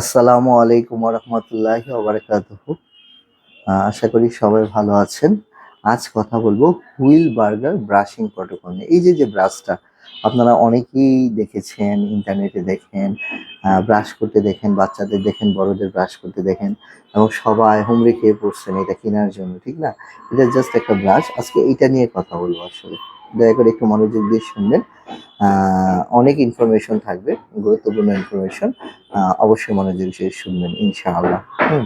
আসসালামু আলাইকুম রহমতুল্লাহ ওবরাকাতুহু আশা করি সবাই ভালো আছেন। আজ কথা বলব হুইল বার্গার ব্রাশিং প্রটোকল নিয়ে। এই যে যে ব্রাশটা আপনারা অনেকেই দেখেছেন, ইন্টারনেটে দেখেন ব্রাশ করতে দেখেন, বাচ্চাদের দেখেন, বড়দের ব্রাশ করতে দেখেন, এবং সবাই হুমড়ি খেয়ে পড়ছেন এটা কেনার জন্য, ঠিক না? এটা জাস্ট একটা ব্রাশ। আজকে এটা নিয়ে কথা বলব আসলে। দয়া করে একটু মনোযোগ দিয়ে শুনবেন। অনেক ইনফরমেশন থাকবে, গুরুত্বপূর্ণ ইনফরমেশন অবশ্যই মনোযোগ দিয়ে শুনবেন, ইনশাআল্লাহ। হুম,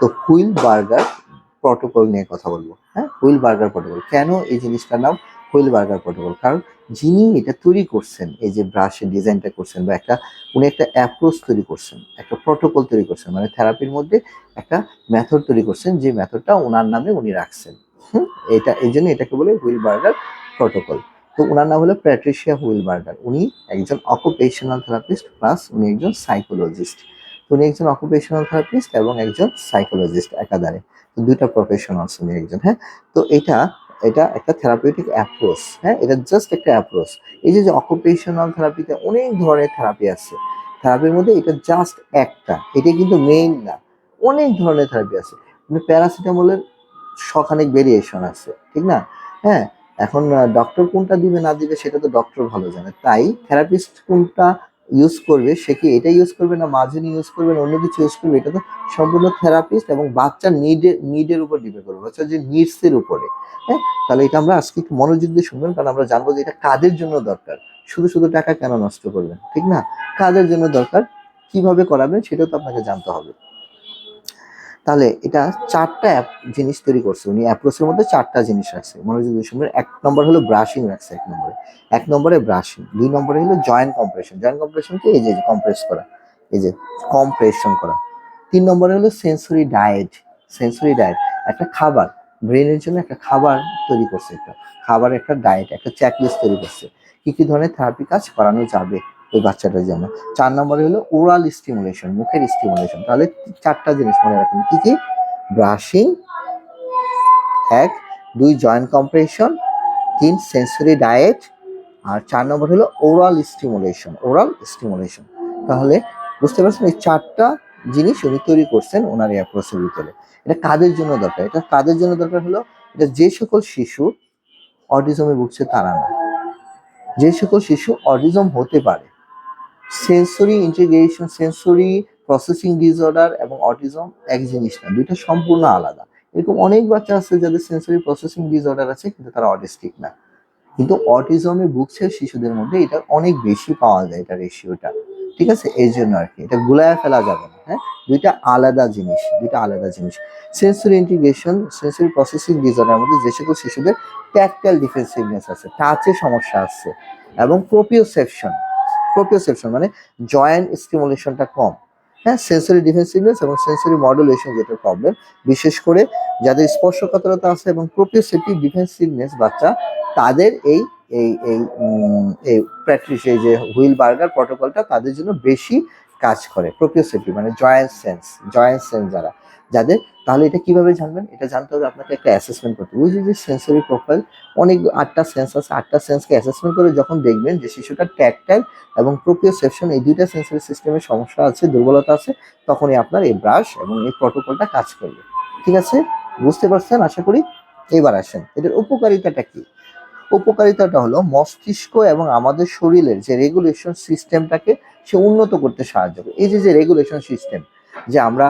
তো হুইল বার্গার প্রটোকল নিয়ে কথা বলব। হ্যাঁ হুইল বার্গার প্রটোকল কেন এই জিনিসটার নাম হুইল বার্গার প্রটোকল কারণ যিনি এটা তৈরি করছেন, এই যে ব্রাশের ডিজাইনটা করছেন বা একটা, উনি একটা অ্যাপ্রোচ তৈরি করছেন, একটা প্রটোকল তৈরি করছেন মানে থেরাপির মধ্যে একটা মেথড তৈরি করছেন, যে মেথডটা ওনার নামে উনি রাখছেন। হুম, এটা, এই জন্য এটাকে বলে হুইল বার্গার প্রটোকল তো ওনার নাম হলো প্যাট্রিশিয়া হুইল বার্গার উনি একজন অকুপেশনাল থেরাপিস্ট প্লাস উনি একজন সাইকোলজিস্ট তো উনি একজন অকুপেশনাল থেরাপিস্ট এবং একজন সাইকোলজিস্ট একাধারে। তো দুইটা প্রফেশনালস উনি একজন হ্যাঁ? তো এটা এটা একটা থেরাপিউটিক অ্যাপ্রোচ হ্যাঁ? এটা জাস্ট একটা অ্যাপ্রোচ এই যে যে অকুপেশনাল থেরাপিতে অনেক ধরনের থেরাপি আছে। থেরাপির মধ্যে এটা জাস্ট একটা। এটা কিন্তু মেইন না। অনেক ধরনের থেরাপি আছে। প্যারাসিটামলের শখানেক ভেরিয়েশন আছে। ঠিক না? হ্যাঁ? এখন ডক্টর কোনটা দিবে না দিবে সেটা তো ডক্টর ভালো জানে। তাই থেরাপিস্ট কোনটা ইউজ করবে, সে কি এটা ইউজ করবে না মাজুনি ইউজ করবে না অন্য কিছু ইউজ করবে? এটা তো সম্পূর্ণ থেরাপিস্ট এবং বাচ্চার নিডের নিডের উপর ডিপেন্ড করবে বাচ্চার যে নিডস এর উপরে। হ্যাঁ? তাহলে এটা আমরা আজকে একটু মনোযোগ দিয়ে শুনবেন, কারণ আমরা জানব যে এটা কাদের জন্য দরকার। শুধু শুধু টাকা কেন নষ্ট করবেন, ঠিক না? কাদের জন্য দরকার? কীভাবে করাবেন সেটাও তো আপনাকে জানতে হবে। তাহলে এটা চারটা জিনিস তৈরি করছে। উনি অ্যাপ্রোচের মধ্যে চারটা জিনিস রাখছে। মনোযোগ এক নম্বর হলো ব্রাশিং রাখছে এক নম্বরে। এক নম্বরে ব্রাশিং দুই নম্বরে হলো জয়েন্ট কম্প্রেশন জয়েন্ট কম্প্রেশন কি এই যে কম্প্রেস করা, এই যে কম্প্রেশন করা। তিন নম্বরে হলো সেন্সরি ডায়েট সেন্সরি ডায়েট একটা খাবার। ব্রেনের জন্য একটা খাবার তৈরি করছে একটা। খাবার একটা ডায়েট একটা চেকলিস্ট তৈরি করছে। কি কি ধরনের থেরাপি কাজ করানো যাবে? ওই বাচ্চাটার জন্য চার নম্বরে হলো ওরাল স্টিমুলেশন মুখের স্টিমুলেশন তাহলে চারটা জিনিস মনে রাখুন। কি কি? ব্রাশিং এক, দুই জয়েন্ট কম্প্রেশন তিন সেন্সরি ডায়েট আর চার নম্বর হলো ওরাল স্টিমুলেশন ওরাল স্টিমুলেশন তাহলে বুঝতে পারছেন এই চারটা জিনিস উনি তৈরি করছেন ওনার অ্যাপ্রোচের ভিতরে। এটা কাদের জন্য দরকার? এটা কাদের জন্য দরকার হলো, এটা যে সকল শিশু অটিজমে ভুগছে তারা না। যে সকল শিশু অটিজম হতে পারে sensory integration sensory processing disorder এবং অটিজম এক জিনিস না, দুইটা সম্পূর্ণ আলাদা। এরকম অনেক বাচ্চা আছে যাদের সেন্সরি প্রসেসিং ডিসঅর্ডার আছে কিন্তু তারা অটিস্টিক না। কিন্তু অটিজমে ভুগছে শিশুদের মধ্যে, এটা অনেক বেশি পাওয়া যায় এটা রেশিওটা ঠিক আছে? এই জন্য আর কি, এটা গুলায় ফেলা যাবে না হ্যাঁ? দুইটা আলাদা জিনিস, দুইটা আলাদা জিনিস। Sensory integration sensory processing disorder মধ্যে যে সকল শিশুদের ট্যাকটাইল ডিফেন্সিভনেস আছে টাচে সমস্যা আছে এবং প্রোপিওসেপশন প্রোপিওসেপশন মানে জয়েন্ট স্টিমুলেশনটা কম। হ্যাঁ সেন্সরি ডিফেন্সিভনেস এবং সেন্সরি মডুলেশন যেটা প্রবলেম বিশেষ করে যাদের স্পর্শকাতরতা আছে এবং প্রোপিওসেপটিভ ডিফেন্সিভনেস বাচ্চা, তাদের এই এই এই এই প্র্যাকটিস এই যে হুইল বার্গার প্রটোকলটা তাদের জন্য বেশি কাজ করে প্রোপিওসেপটিভ মানে জয়েন্ট সেন্স জয়েন্ট সেন্স যারা। যাদের, তাহলে এটা কীভাবে জানবেন? এটা জানতে হবে আপনাকে একটা অ্যাসেসমেন্ট করতে ওই যে সেন্সরি প্রোফাইল অনেক আটটা সেন্স আছে, আটটা সেন্সকে অ্যাসেসমেন্ট করে যখন দেখবেন যে শিশুটা ট্যাকটাইল এবং প্রোপিওসেপশন এই দুইটা সেন্সরি সিস্টেমের সমস্যা আছে, দুর্বলতা আছে, তখনই আপনার এই ব্রাশ এবং এই প্রটোকলটা কাজ করবে। ঠিক আছে? বুঝতে পারছেন? আশা করি এবার আসেন। এটার উপকারিতাটা কি? উপকারিতাটা হলো মস্তিষ্ক এবং আমাদের শরীরের যে রেগুলেশন সিস্টেমটাকে সে উন্নত করতে সাহায্য করে। এই যে যে রেগুলেশন সিস্টেম যে আমরা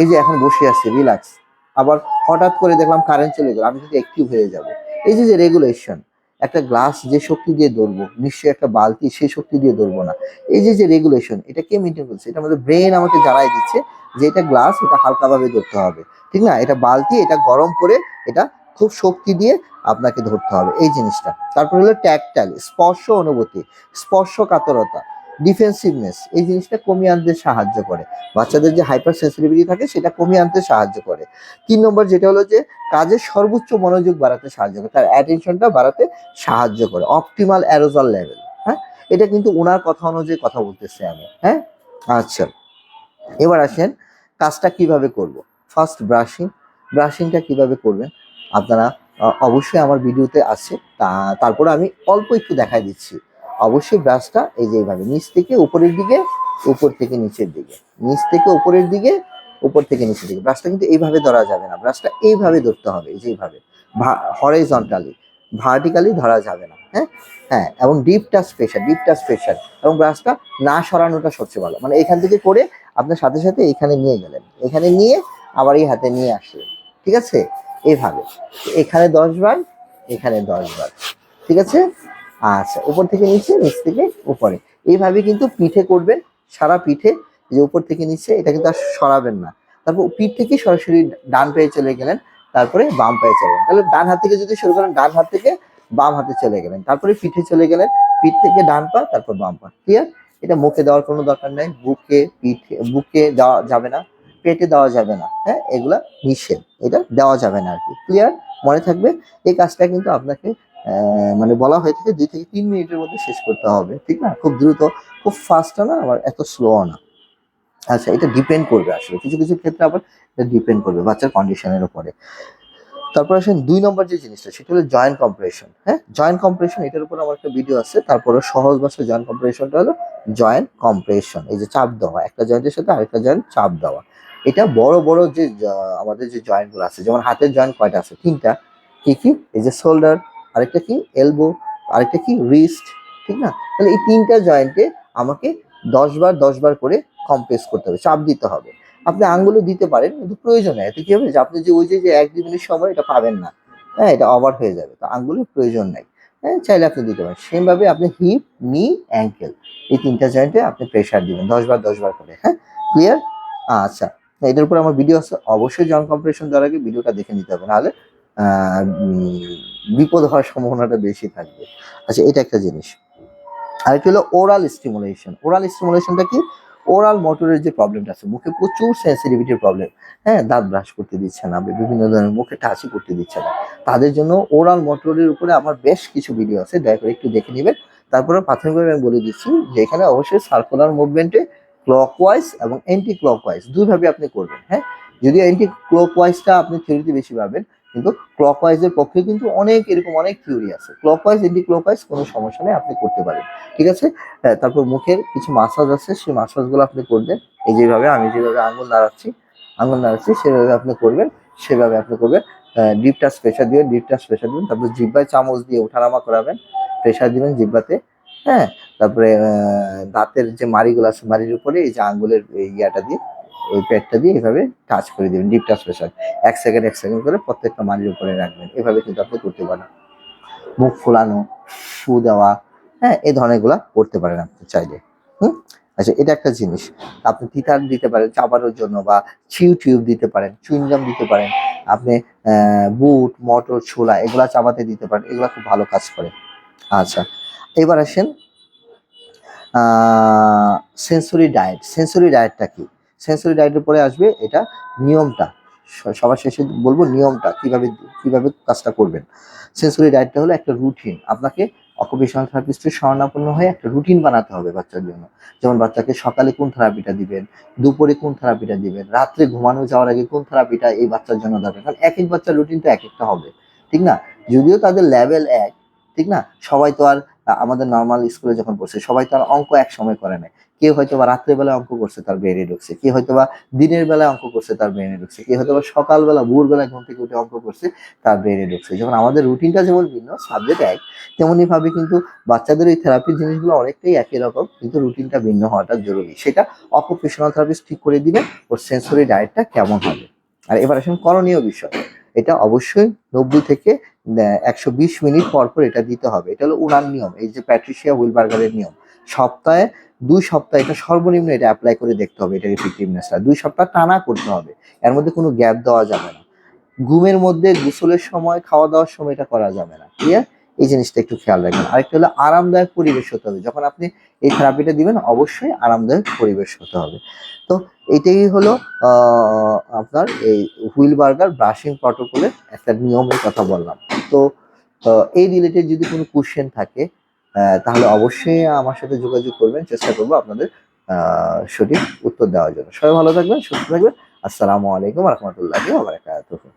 এই যে এখন বসে আছি রিল্যাক্স আবার হঠাৎ করে দেখলাম কারেন্ট চলে গেল, আমি কিন্তু অ্যাক্টিভ হয়ে যাব। এই যে যে রেগুলেশন একটা গ্লাস যে শক্তি দিয়ে ধরবো, নিশ্চয়ই একটা বালতি সেই শক্তি দিয়ে ধরবো না। এই যে যে রেগুলেশন এটা কে মেনটেন করছে? এটা আমাদের ব্রেন আমাকে জানাই দিচ্ছে যে এটা গ্লাস এটা হালকাভাবে ধরতে হবে। ঠিক না? এটা বালতি, এটা গরম করে এটা খুব শক্তি দিয়ে আপনাকে ধরতে হবে। এই জিনিসটা। তারপর হলো ট্যাকটাইল স্পর্শ অনুভূতি স্পর্শ কাতরতা ডিফেন্সিভনেস এই জিনিসটা কমিয়ে আনতে সাহায্য করে। বাচ্চাদের যে হাইপার সেন্সিটিভিটি থাকে, সেটা কমিয়ে আনতে সাহায্য করে। তিন নম্বর যেটা হলো যে কাজের সর্বোচ্চ মনোযোগ বাড়াতে সাহায্য করে, তার অ্যাটেনশনটা বাড়াতে সাহায্য করে অপটিমাল অ্যারোজাল লেভেল হ্যাঁ? এটা কিন্তু ওনার কথা অনুযায়ী কথা বলতেছি আমি হ্যাঁ? আচ্ছা এবার আসেন কাজটা কীভাবে করব। ফার্স্ট ব্রাশিং ব্রাশিংটা কীভাবে করবেন? আপনারা অবশ্যই আমার ভিডিওতে আছে, তা, তারপরে আমি অল্প একটু দেখাই দিচ্ছি। অবশ্যই ব্রাশটা এই যে এইভাবে, নিচ থেকে উপরের দিকে, উপর থেকে নিচের দিকে, নিচ থেকে উপরের দিকে, উপর থেকে নিচের দিকে। ব্রাশটা কিন্তু এইভাবে ধরা যাবে না, ব্রাশটা এইভাবে ধরতে হবে, এই যে এইভাবে হরাইজন্টালি ভার্টিক্যালি ধরা যাবে না হ্যাঁ? হ্যাঁ এবং deep touch pressure deep touch pressure এবং ব্রাশটা না সরানোটা সবচেয়ে ভালো। মানে এখান থেকে করে আপনার সাথে সাথে এখানে নিয়ে গেলেন, এখানে নিয়ে আবার এই হাতে নিয়ে আসলেন, ঠিক আছে? এভাবে এখানে দশ বার, এখানে দশ বার, ঠিক আছে? আচ্ছা উপর থেকে নিচে, নিচ থেকে উপরে। এইভাবে কিন্তু পিঠে করবেন, সারা পিঠে যে উপর থেকে নিচে, এটা কিন্তু আর সরাবেন না। তারপর পিঠ থেকে সরাসরি ডান পায়ে চলে গেলেন, তারপরে বাম পায়ে চলে গেলেন। তাহলে ডান হাত থেকে যদি শুরু করেন, ডান হাত থেকে বাম হাতে চলে গেলেন। তারপরে পিঠে চলে গেলেন, পিঠ থেকে ডান পা, তারপর বাম পা। ক্লিয়ার এটা মুখে দেওয়ার কোনো দরকার নেই। বুকে, পিঠে, বুকে দেওয়া যাবে না, পেটে দেওয়া যাবে না। হ্যাঁ এগুলা নিষেধ। এটা দেওয়া যাবে না আর কি। ক্লিয়ার মনে থাকবে? এই কাজটা কিন্তু আপনাকে মানে বলা হয়ে থাকে দুই থেকে তিন মিনিটের মধ্যে শেষ করতে হবে, ঠিক না? খুব দ্রুত, খুব ফাস্ট না, আবার এত স্লো না। আচ্ছা এটা ডিপেন্ড করবে আসলে। কিছু কিছু ক্ষেত্রে আবার এটা ডিপেন্ড করবে বাচ্চার কন্ডিশনের উপরে। তারপর আসেন দুই নম্বর যে জিনিসটা, সেটা হলো জয়েন্ট কম্প্রেশন হ্যাঁ? জয়েন্ট কম্প্রেশন এটার উপর আমার একটা ভিডিও আছে, তারপরে সহজ ভাষায় জয়েন্ট কম্প্রেশনটা হলো জয়েন্ট কম্প্রেশন এই যে চাপ দেওয়া, একটা জয়েন্টের সাথে আরেকটা জয়েন্ট চাপ দেওয়া। এটা বড় বড় যে, আমাদের যে জয়েন্টগুলো আছে, যেমন হাতের জয়েন্ট কয়টা আছে? তিনটা। কি কি? এই যে শোল্ডার আরেকটা কি? এলবো আরেকটা কি? রিস্ট ঠিক না? তাহলে এই তিনটা জয়েন্টে আমাকে দশ বার দশ বার করে কম্প্রেস করতে হবে, চাপ দিতে হবে। আপনি আঙ্গুলে দিতে পারেন, কিন্তু প্রয়োজন নেই। এতে কি হবে? যে আপনি যে ওই যে এক, দুই মিনিট সময় এটা পাবেন না। হ্যাঁ এটা ওভার হয়ে যাবে। তো আঙ্গুলের প্রয়োজন নাই। হ্যাঁ চাইলে আপনি দিতে পারেন। সেমভাবে আপনি হিপ নি অ্যাঙ্কেল এই তিনটা জয়েন্টে আপনি প্রেশার দিবেন, দশ বার দশ বার করে। হ্যাঁ ক্লিয়ার আচ্ছা। এটার উপর আমার ভিডিও আছে। অবশ্যই জন কম্প্রেশন দেওয়ার আগে ভিডিওটা দেখে নিতে হবে। নাহলে বিপদ হওয়ার সম্ভাবনাটা বেশি থাকবে। আচ্ছা এটা একটা জিনিস। আরেকটা হলো ওরাল স্টিমুলেশন ওরাল স্টিমুলেশনটা কি? ওরাল মোটরের যে প্রবলেমটা আছে, মুখে প্রচুর সেন্সিটিভিটির প্রবলেম হ্যাঁ দাঁত ব্রাশ করতে দিচ্ছে না, বিভিন্ন ধরনের মুখে টাচি করতে দিচ্ছে না। তাদের জন্য ওরাল মোটরের উপরে আমার বেশ কিছু ভিডিও আছে, দয়া করে একটু দেখে নেবেন। তারপরে প্রাথমিকভাবে আমি বলে দিচ্ছি যে এখানে অবশ্যই সার্কুলার মুভমেন্টে ক্লকওয়াইজ এবং অ্যান্টি ক্লকওয়াইজ দুইভাবে আপনি করবেন হ্যাঁ? যদি অ্যান্টি ক্লকওয়াইজটা আপনি থিওরিতে বেশি পাবেন কিন্তু ক্লকওয়াইজের পক্ষে কিন্তু অনেক এরকম অনেক থিওরি আছে। ক্লকওয়াইজ অ্যান্টি ক্লকওয়াইজ কোনো সমস্যা নেই আপনি করতে পারেন। ঠিক আছে? হ্যাঁ, তারপর মুখের কিছু মাসাজ আছে সেই মাসাজগুলো আপনি করবেন। এই যেভাবে আমি যেভাবে আঙুল নাড়াচ্ছি আঙুল নাড়াচ্ছি সেভাবে আপনি করবেন সেভাবে আপনি করবেন ডিপ টাচ প্রেশার দিবেন ডিপ প্রেশার দিবেন তারপর জিব্বায় চামচ দিয়ে ওঠানামা করাবেন প্রেশার দিবেন জিব্বাতে হ্যাঁ? তারপরে দাঁতের যে মাড়িগুলো আছে মাড়ির উপরে এই যে আঙ্গুলের এই ইয়াটা দিয়ে ওই প্যাডটা দিয়ে এভাবে টাচ করে দিবেন ডিপ টাচ প্রেশার এক সেকেন্ড এক সেকেন্ড করে প্রত্যেকটা মাড়ির উপরে রাখবেন। এভাবে কিন্তু আপনি করতে পারেন। মুখ ফোলানো ফু দেওয়া হ্যাঁ এই ধরনেরগুলো করতে পারেন আপনি চাইলে। হুম? আচ্ছা এটা একটা জিনিস। আপনি তিতার দিতে পারেন, চাবানোর জন্য বা চিউ টিউব দিতে পারেন, চুইংগাম দিতে পারেন। আপনি বুট, মটর, ছোলা এগুলা চাবাতে দিতে পারেন, এগুলা খুব ভালো কাজ করে। আচ্ছা এবার আসেন সেন্সরি ডায়েট সেন্সরি ডায়েটটা কি? সেন্সরি ডায়েটের পরে আসবে এটা নিয়মটা। সবার শেষে বলব নিয়মটা, কীভাবে কীভাবে কাজটা করবেন। সেন্সরি ডায়েটটা হলো একটা রুটিন আপনাকে অকুপেশনাল থেরাপিস্টের শরণাপন্ন হয়ে একটা রুটিন বানাতে হবে বাচ্চার জন্য। যেমন বাচ্চাকে সকালে কোন থেরাপিটা দিবেন, দুপুরে কোন থেরাপিটা দিবেন, রাত্রে ঘুমানো যাওয়ার আগে কোন থেরাপিটা এই বাচ্চার জন্য দরকার। কারণ এক এক বাচ্চার রুটিন তো এক একটা হবে, ঠিক না? যদিও তাদের লেভেল এক, ঠিক না? সবাই তো আর আমাদের নর্মাল স্কুলে যখন পড়ছে, সবাই তো আর অঙ্ক এক সময় করে না কেউ হয়তো বা রাত্রেবেলা অঙ্ক করছে তার ব্রেনে ঢুকছে কেউ হয়তো বা দিনের বেলায় অঙ্ক করছে তার ব্রেনে ঢুকছে কেউ হয়তো বা সকালবেলা ভোরবেলা ঘুম থেকে উঠে অঙ্ক করছে তার ব্রেনে ঢুকছে। যখন আমাদের রুটিনটা যেমন ভিন্ন সাবজেক্ট এক তেমনি ভাবে কিন্তু বাচ্চাদের এই থেরাপির জিনিসগুলো অনেকটাই একই রকম, কিন্তু রুটিনটা ভিন্ন হওয়াটা জরুরি। সেটা অকুপেশনাল থেরাপিস্ট ঠিক করে দিবেন, ওর সেন্সরি ডায়েটটা কেমন হবে। আর এবার আসেন করণীয় বিষয়। এটা অবশ্যই নব্বই থেকে একশো বিশ মিনিট পর পর এটা দিতে হবে। এটা হলো উনার নিয়ম, এই যে প্যাট্রিশিয়া হুইলবার্গারের নিয়ম। সপ্তাহে দুই সপ্তাহ এটা সর্বনিম্ন এটা অ্যাপ্লাই করে দেখতে হবে, এটার ইফেক্টিভনেসটা দুই সপ্তাহ টানা করতে হবে, এর মধ্যে কোনো গ্যাপ দেওয়া যাবে না। ঘুমের মধ্যে গোসলের সময় খাওয়া দাওয়ার সময় এটা করা যাবে না ক্লিয়ার এই জিনিসটা একটু খেয়াল রাখবেন। আরেকটা হলো আরামদায়ক পরিবেশ হতে হবে। যখন আপনি এই থেরাপিটা দিবেন, অবশ্যই আরামদায়ক পরিবেশ হতে হবে। তো এটাই হলো আপনার এই হুইল বার্গার ব্রাশিং প্রটোকলের একটা নিয়মের কথা বললাম। তো এই রিলেটেড যদি কোনো কোশ্চেন থাকে তাহলে অবশ্যই আমার সাথে যোগাযোগ করবেন, চেষ্টা করব আপনাদের সঠিক উত্তর দেওয়ার জন্য। সবাই ভালো থাকবেন, সুস্থ থাকবেন। আসসালামু আলাইকুম রহমতুল্লাহ বারাকাতুহু।